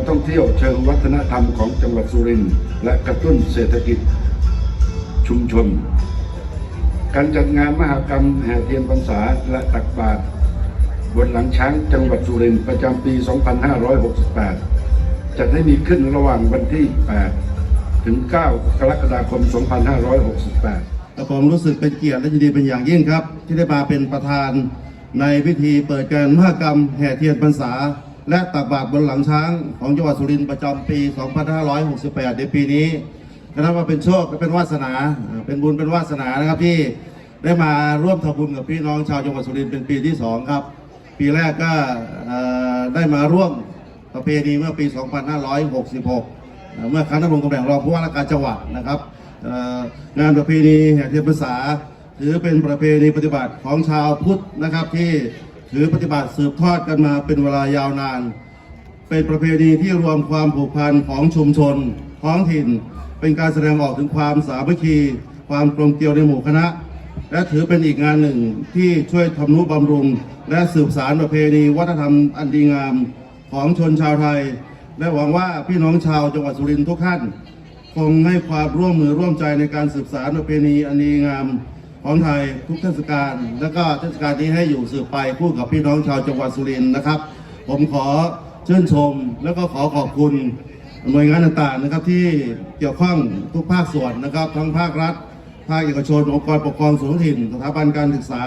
การท่องเที่ยวเชิงวัฒนธรรมของจังหวัดสุรินทร์และกระตุ้นเศรษฐกิจชุมชน การจัดงานมหกรรมแห่เทียนพรรษาและตักบาตรบนหลังช้างจังหวัดสุรินทร์ประจำปี 2568 จัดให้มีขึ้นระหว่างวันที่ 8 ถึง 9 กรกฎาคม 2568และผมรู้สึกเป็นเกียรติและยินดีเป็นอย่างยิ่งครับ ที่ได้มาเป็นประธานในพิธีเปิดการมหกรรมแห่เทียนพรรษา และตักบาตรบนหลังช้างของจังหวัดสุรินทร์ประจำปี 2568 ในปีนี้ก็นับว่าเป็นโชคและเป็นวาสนา เป็นบุญเป็นวาสนานะครับที่ได้มาร่วมทำบุญกับพี่น้องชาวจังหวัดสุรินทร์เป็นปีที่สองครับ ปีแรกก็ได้มาร่วมประเพณีเมื่อปี 2566 เมื่อครั้งนั้นผมกำแหน่งรองผู้ว่าราชการจังหวัดนะครับงานประเพณีแห่เทียนพรรษาถือเป็นประเพณีปฏิบัติของชาวพุทธนะครับที่ ถือปฏิบัติสืบทอดกันมาเป็นเวลายาวนาน เป็นประเพณีที่รวมความผูกพันของชุมชน ท้องถิ่น เป็นการแสดงออกถึงความสามัคคี ความกลมเกลียวในหมู่คณะ และถือเป็นอีกงานหนึ่งที่ช่วยทำนุบำรุง และสืบสารประเพณีวัฒนธรรมอันดีงามของชนชาวไทย และหวังว่าพี่น้องชาวจังหวัดสุรินทร์ทุกท่าน คงให้ความร่วมมือร่วมใจในการสืบสารประเพณีอันดีงาม ของไทยทุกเทศกาลและก็เทศกาลนี้ให้อยู่สืบไปคู่กับพี่น้องชาวจังหวัดสุรินทร์นะครับ ผมขอชื่นชม แล้วก็ขอขอบคุณหน่วยงานต่างๆนะครับที่เกี่ยวข้องทุกภาคส่วนนะครับ ทั้งภาครัฐ ภาคเอกชนองค์กรปกครองส่วนท้องถิ่นสถาบันการศึกษา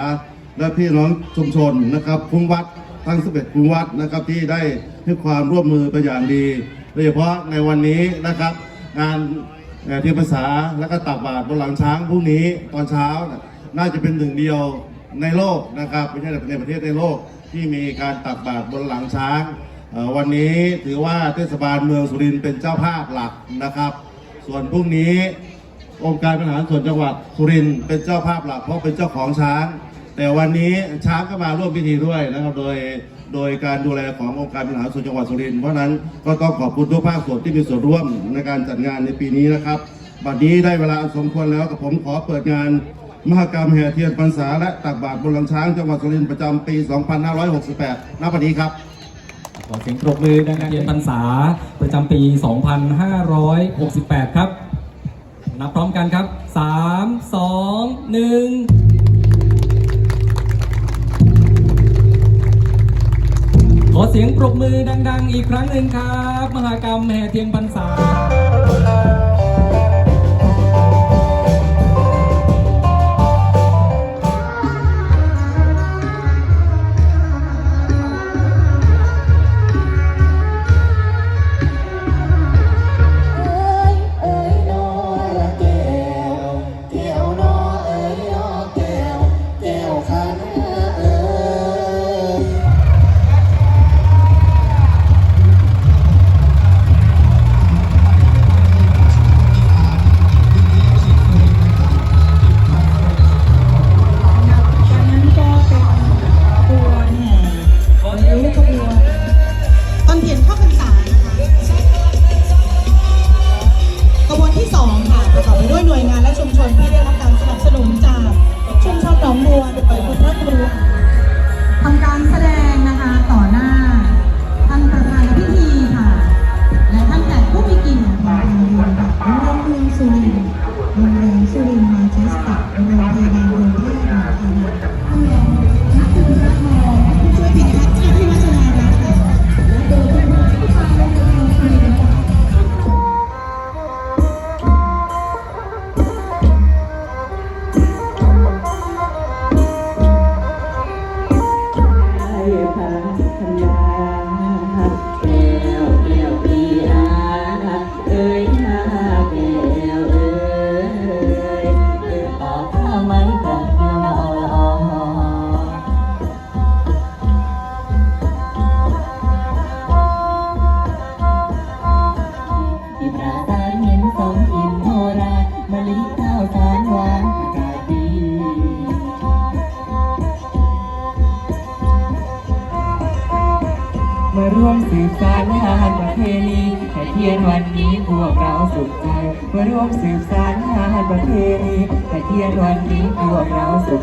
และพี่น้องชุมชนนะครับคุ้มวัดทั้ง11คุ้มวัดนะครับที่ได้ให้ความร่วมมือเป็นอย่างดีโดยเฉพาะในวันนี้นะครับ งาน เอ่อเทียภาษาและก็ตักบาตรบนหลังช้างพรุ่งนี้ตอนเช้าน่าจะเป็นหนึ่งเดียวในโลกนะครับไม่ใช่ในประเทศในโลกที่มีการตักบาตรบนหลังช้าง วันนี้ถือว่าเทศบาลเมืองสุรินทร์เป็นเจ้าภาพหลักนะครับ ส่วนพรุ่งนี้องค์การบริหารส่วนจังหวัดสุรินทร์เป็นเจ้าภาพหลักเพราะเป็นเจ้าของช้าง แต่วันนี้ช้างก็มาร่วมพิธีด้วยนะครับโดยโดยการดูแลขององค์การบริหารส่วนจังหวัดสุรินทร์เพราะฉะนั้นก็ต้องขอบคุณทุกภาคส่วนที่มีส่วนร่วมในการจัดงานในปีนี้นะครับบัดนี้ได้เวลาอันสมควรแล้วกับผมขอเปิดงานมหกรรมแห่เทียนพรรษาและตักบาตรบนหลังช้างจังหวัดสุรินทร์ประจำปี 2568ณบัดนี้ครับขอเสียงปรบมือดังๆเทียนพรรษาประจำปี 2568 ครับ นับพร้อมกันครับ 3 2 1 ขอเสียงปรบมือดัง ๆ อีกครั้งหนึ่งครับ มหากรรมแห่เทียนพรรษา ผ่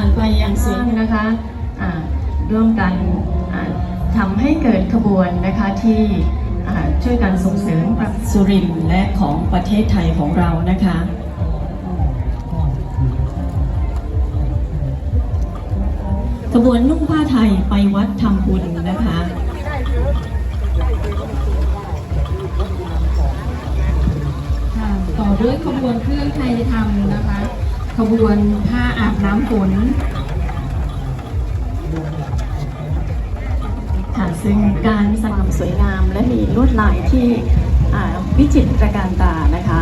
านไปยังเสียงนะคะร่วมกัน ทำให้เกิดขบวนนะคะที่ช่วยกันส่งเสริมสุรินและของประเทศไทยของเรานะคะขบวนนุ่งผ้าไทยไปวัดทำบุญนะคะค่ะต่อด้วยขบวนเครื่องไทยธรรมนะคะ ขบวนผ้าอาบน้ำฝน การสง่ำสวยงามและมีลวดลายที่วิจิตรการตานะคะ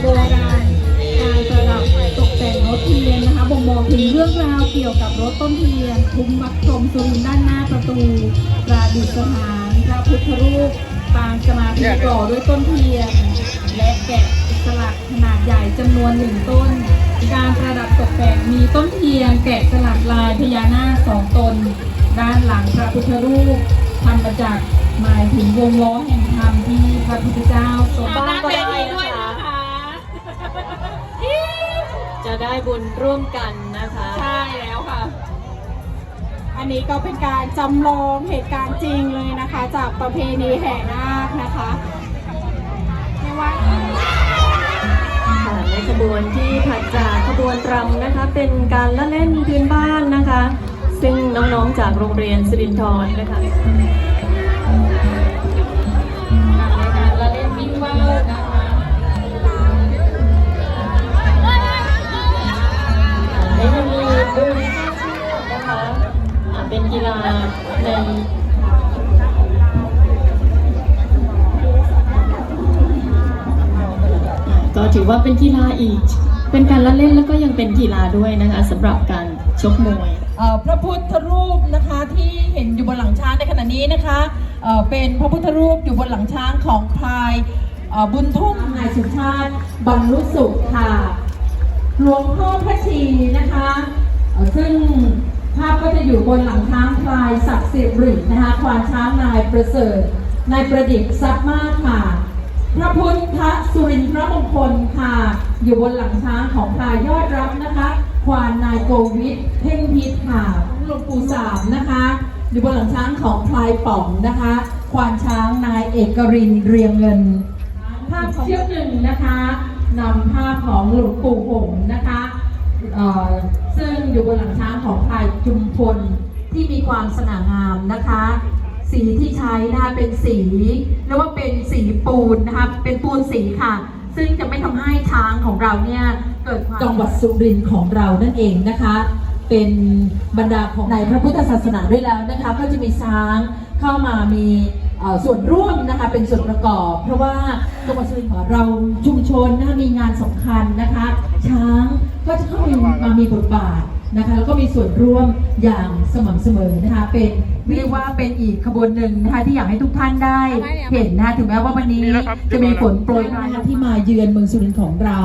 โบราณการประดับตกแต่งรถเทียนนะคะบ่งบอกถึงเรื่องราวเกี่ยวกับรถต้นเทียนคุ้มวัดชมสุรินด้านหน้าประตูประดิษฐานพระพุทธรูปปางสมาธิก่อด้วยต้นเทียน และแกะสลักขนาดใหญ่จำนวนหนึ่งต้น การประดับตกแต่งมีต้นเทียนแกะสลักลายพญานาคสองตน ด้านหลังพระพุทธรูปทำมาจากหมายถึงวงล้อแห่งธรรมที่พระพุทธเจ้าทรงบ้านก็ได้นะคะจะได้บุญร่วมกันนะคะ ใช่แล้วค่ะ อันนี้ก็เป็นการจำลองเหตุการณ์จริงเลยนะคะ จากประเพณีแห่นาคนะคะในวันค่ะใน ขบวนที่ถัดจากขบวนรำนะคะ เป็นการละเล่นพื้นบ้านนะคะ ซึ่งน้องๆจากโรงเรียนสิรินทรนะคะในการละเล่นวิ่งว่าว ถือว่าเป็นกีฬาอีก เป็นการละเล่นแล้วก็ยังเป็นกีฬาด้วยนะคะสำหรับการชกมวย เอ่อพระพุทธรูปนะคะที่เห็นอยู่บนหลังช้างในขณะนี้นะคะเอ่อเป็นพระพุทธรูปอยู่บนหลังช้างของพลายเอ่อบุญทุ่มนายสุชาติบรรลุสุขค่ะหลวงพ่อพระชีนะคะเอ่อซึ่งภาพก็จะอยู่บนหลังช้างพลายศักดิ์สิรินะคะควานช้างนายประเสริฐนายประดิษฐ์ทรัพย์มากค่ะ พระพุทธสุรินทรมงคลค่ะ อยู่บนหลังช้างของพลายยอดรับนะคะควานนายโกวิทเพ่งพิษค่ะหลวงปู่สามนะคะ อยู่บนหลังช้างของพลายป๋องนะคะ ควานช้างนายเอกรินเรียงเงิน ภาพเชือกหนึ่งนะคะนำภาพของหลวงปู่หงนะคะเอ่อซึ่งอยู่บนหลังช้างของพลายจุมพลที่มีความสง่างามนะคะ สีที่ใช้นะคะเป็นสีเรียกว่าเป็นสีปูนนะคะเป็นปูนสีค่ะ ซึ่งจะไม่ทำให้ช้างของเราเนี่ยเกิดความจังหวัดสุรินทร์ของเรานั่นเองนะคะ เป็นบรรดาของในพระพุทธศาสนาด้วยแล้วนะคะ ก็จะมีช้างเข้ามามีส่วนร่วมนะคะเป็นส่วนประกอบ เพราะว่าจังหวัดสุรินทร์ของเราชุมชนนะคะมีงานสำคัญนะคะ ช้างก็จะเข้ามามามีบทบาท นะคะแล้วก็มีส่วนร่วมอย่างสม่ำเสมอนะคะเป็นเรียกว่าเป็นอีกขบวนหนึ่งนะคะที่อยากให้ทุกท่านได้ เห็นนะคะถึงแม้ว่าวันนี้จะมีฝนโปรยปลายนะคะที่มาเยือนเมืองสุรินทร์ของเรา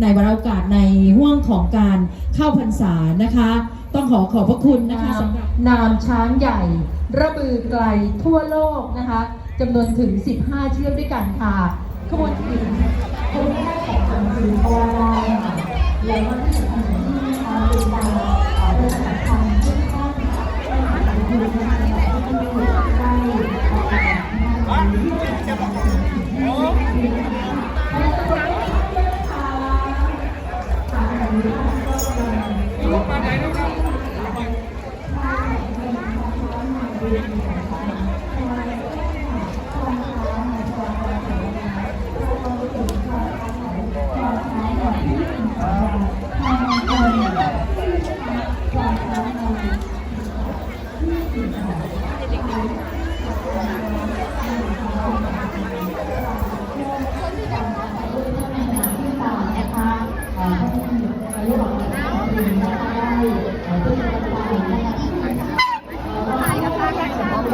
ในวาระโอกาสในห่วงของการเข้าพรรษานะคะ ต้องขอขอบพระคุณนะคะสำหรับนามช้างใหญ่ ระบือไกลทั่วโลกนะคะจำนวนถึง 15 เชือกด้วยกันค่ะขบวนที่ขบวนแรกของจังหวัดสุรินทร์ก็ว่าได้ค่ะแล้วก็ที่สำคัญ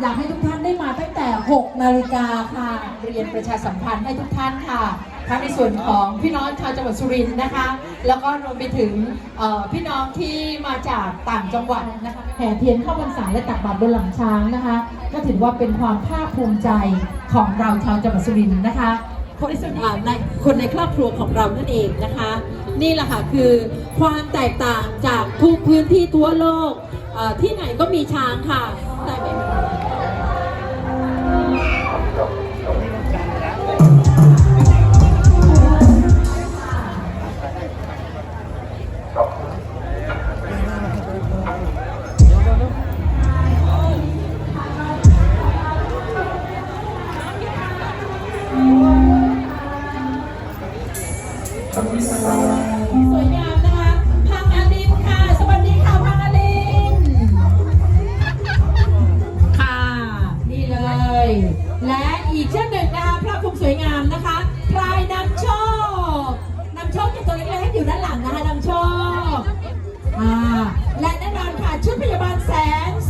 อยากให้ทุกท่านได้มาตั้งแต่ 6 นาฬิกาค่ะ เรียนประชาสัมพันธ์ให้ทุกท่านค่ะทั้งในส่วนของพี่น้องชาวจังหวัดสุรินทร์นะคะ แล้วก็รวมไปถึงพี่น้องที่มาจากต่างจังหวัดนะคะแห่เทียนเข้าพรรษาและตักบาตรบนหลังช้างนะคะ ก็ถือว่าเป็นความภาคภูมิใจของเราชาวจังหวัดสุรินทร์นะคะคนในส่วนอ่าในคนในครอบครัวของเรานั่นเองนะคะ นี่แหละค่ะคือความแตกต่างจากทุกพื้นที่ทั่วโลกที่ไหนก็มีช้างค่ะแต่ไม่ ส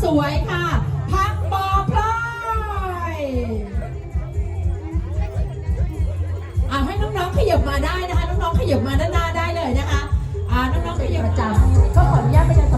สวยค่ะพักบอพลอยเอาให้น้องๆขยับมาได้นะคะ น้องๆขยับมาด้านหน้าได้เลยนะคะอ่าน้องๆขยับจ้าก็ขออนุญาตไปจั